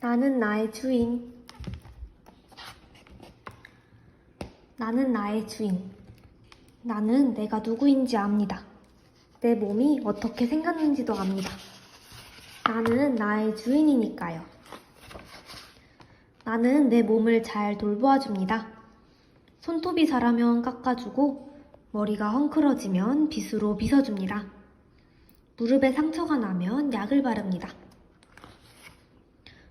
나는 나의 주인. 나는 나의 주인. 나는 내가 누구인지 압니다. 내 몸이 어떻게 생겼는지도 압니다. 나는 나의 주인이니까요. 나는 내 몸을 잘 돌보아 줍니다. 손톱이 자라면 깎아주고, 머리가 헝클어지면 빗으로 빗어줍니다. 무릎에 상처가 나면 약을 바릅니다.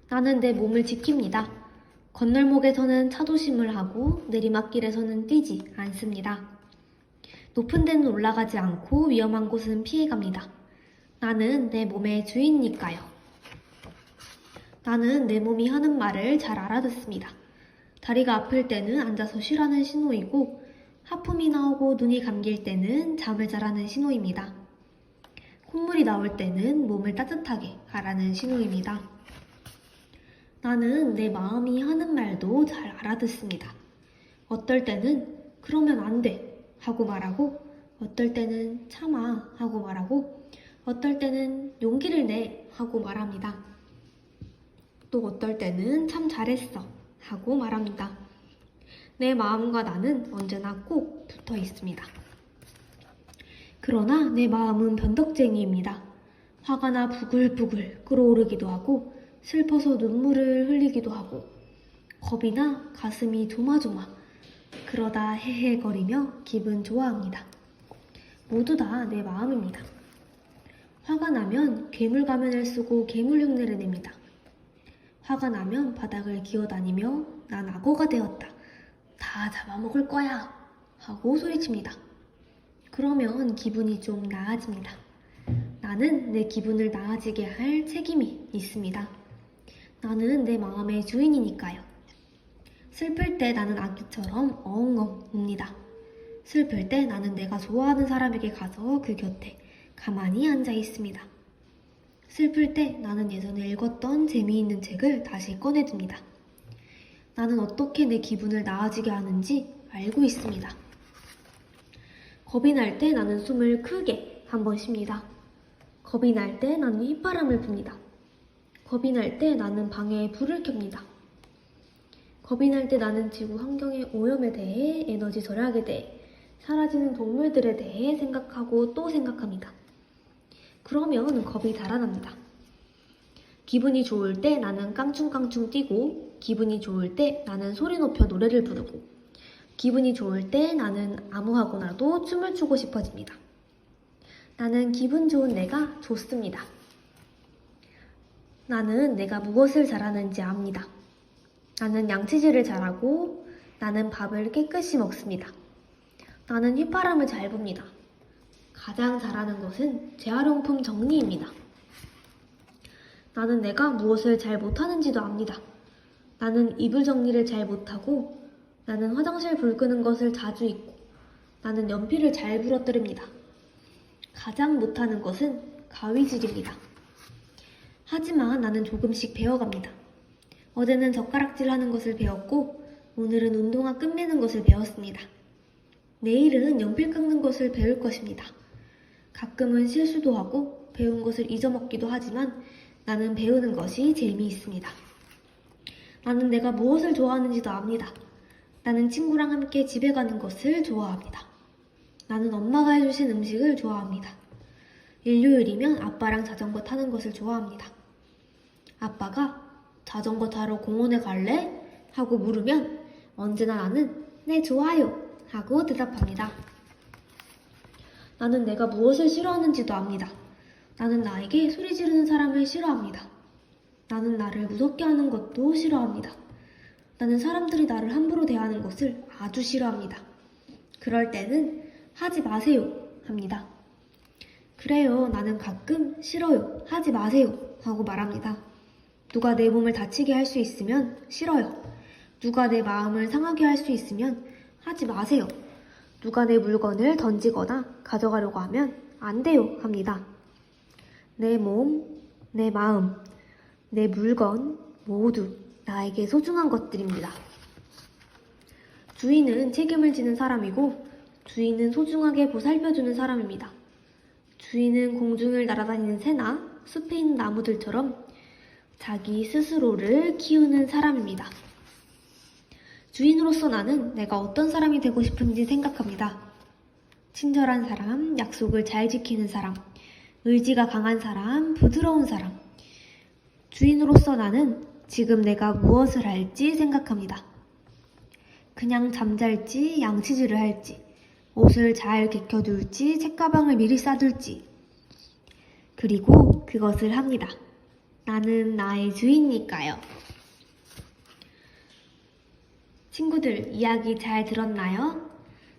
나는 내 몸을 지킵니다. 건널목에서는 차조심을 하고 내리막길에서는 뛰지 않습니다. 높은 데는 올라가지 않고 위험한 곳은 피해갑니다. 나는 내 몸의 주인이니까요. 나는 내 몸이 하는 말을 잘 알아듣습니다. 다리가 아플 때는 앉아서 쉬라는 신호이고 하품이 나오고 눈이 감길 때는 잠을 자라는 신호입니다. 콧물이 나올 때는 몸을 따뜻하게 하라는 신호입니다. 나는 내 마음이 하는 말도 잘 알아듣습니다. 어떨 때는 그러면 안 돼 하고 말하고 어떨 때는 참아 하고 말하고 어떨 때는 용기를 내 하고 말합니다. 또 어떨 때는 참 잘했어 하고 말합니다. 내 마음과 나는 언제나 꼭 붙어 있습니다. 그러나 내 마음은 변덕쟁이입니다. 화가 나 부글부글 끓어오르기도 하고 슬퍼서 눈물을 흘리기도 하고 겁이 나 가슴이 조마조마 그러다 헤헤거리며 기분 좋아합니다. 모두 다 내 마음입니다. 화가 나면 괴물 가면을 쓰고 괴물 흉내를 냅니다. 화가 나면 바닥을 기어다니며 난 악어가 되었다. 다 잡아먹을 거야. 하고 소리칩니다. 그러면 기분이 좀 나아집니다. 나는 내 기분을 나아지게 할 책임이 있습니다. 나는 내 마음의 주인이니까요. 슬플 때 나는 아기처럼 엉엉 웁니다. 슬플 때 나는 내가 좋아하는 사람에게 가서 그 곁에 가만히 앉아 있습니다. 슬플 때 나는 예전에 읽었던 재미있는 책을 다시 꺼내듭니다. 나는 어떻게 내 기분을 나아지게 하는지 알고 있습니다. 겁이 날 때 나는 숨을 크게 한 번 쉽니다. 겁이 날 때 나는 휘바람을 붑니다. 겁이 날 때 나는 방에 불을 켭니다. 겁이 날 때 나는 지구 환경의 오염에 대해, 에너지 절약에 대해, 사라지는 동물들에 대해 생각하고 또 생각합니다. 그러면 겁이 달아납니다. 기분이 좋을 때 나는 깡충깡충 뛰고, 기분이 좋을 때 나는 소리 높여 노래를 부르고, 기분이 좋을 때 나는 아무 하고나도 춤을 추고 싶어집니다. 나는 기분 좋은 내가 좋습니다. 나는 내가 무엇을 잘하는지 압니다. 나는 양치질을 잘하고 나는 밥을 깨끗이 먹습니다. 나는 휘파람을 잘 붑니다. 가장 잘하는 것은 재활용품 정리입니다. 나는 내가 무엇을 잘 못하는지도 압니다. 나는 이불 정리를 잘 못하고 나는 화장실 불 끄는 것을 자주 잊고 나는 연필을 잘 부러뜨립니다. 가장 못하는 것은 가위질입니다. 하지만 나는 조금씩 배워갑니다. 어제는 젓가락질 하는 것을 배웠고 오늘은 운동화 끝매는 것을 배웠습니다. 내일은 연필 깎는 것을 배울 것입니다. 가끔은 실수도 하고 배운 것을 잊어먹기도 하지만 나는 배우는 것이 재미있습니다. 나는 내가 무엇을 좋아하는지도 압니다. 나는 친구랑 함께 집에 가는 것을 좋아합니다. 나는 엄마가 해주신 음식을 좋아합니다. 일요일이면 아빠랑 자전거 타는 것을 좋아합니다. 아빠가 자전거 타러 공원에 갈래? 하고 물으면 언제나 나는 네, 좋아요. 하고 대답합니다. 나는 내가 무엇을 싫어하는지도 압니다. 나는 나에게 소리 지르는 사람을 싫어합니다. 나는 나를 무섭게 하는 것도 싫어합니다. 나는 사람들이 나를 함부로 대하는 것을 아주 싫어합니다. 그럴 때는 하지 마세요 합니다. 그래요, 나는 가끔 싫어요, 하지 마세요 하고 말합니다. 누가 내 몸을 다치게 할 수 있으면 싫어요. 누가 내 마음을 상하게 할 수 있으면 하지 마세요. 누가 내 물건을 던지거나 가져가려고 하면 안 돼요 합니다. 내 몸, 내 마음, 내 물건 모두 나에게 소중한 것들입니다. 주인은 책임을 지는 사람이고 주인은 소중하게 보살펴주는 사람입니다. 주인은 공중을 날아다니는 새나 숲에 있는 나무들처럼 자기 스스로를 키우는 사람입니다. 주인으로서 나는 내가 어떤 사람이 되고 싶은지 생각합니다. 친절한 사람, 약속을 잘 지키는 사람, 의지가 강한 사람, 부드러운 사람. 주인으로서 나는 지금 내가 무엇을 할지 생각합니다. 그냥 잠잘지, 양치질을 할지, 옷을 잘 개켜둘지, 책가방을 미리 싸둘지. 그리고 그것을 합니다. 나는 나의 주인이니까요. 친구들, 이야기 잘 들었나요?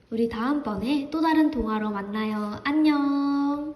우리 다음번에 또 다른 동화로 만나요. 안녕!